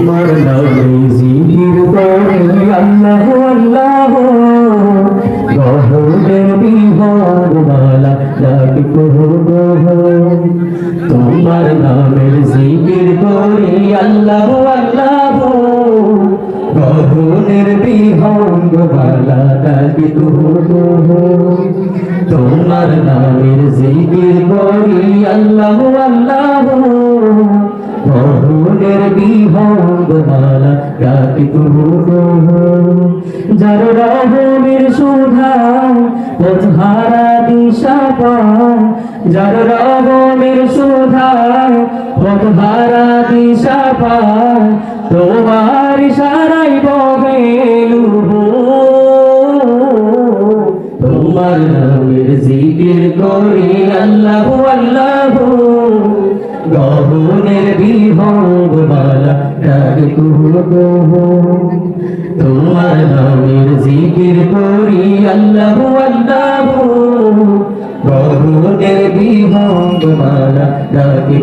তোমার নামে জিকির করে আল্লাহ আল্লাহ গহনের বিহার মালা ডাকি তোমার নামের জিকির করে আল্লাহ আল্লাহ গহনের বিহঙ্গ মালা ডাকি তোমার নামের জিকির করি, আল্লাহ মহুনের বিহঙ্গ মালা ডাকি যার রহমের সুধা পথহারা দিশা পায়, যার রহমের সুধা পথহারা দিশা পায়, তোমার সারাই বহেলু তোমার নামের জিকির করি আল্লাহ আল্লাহ। গহনের বিহঙ্গ মালা ডাকে তোমার নামের জিকির করি আল্লাহ বহুদের বিভঙ্গ মালা ডাকে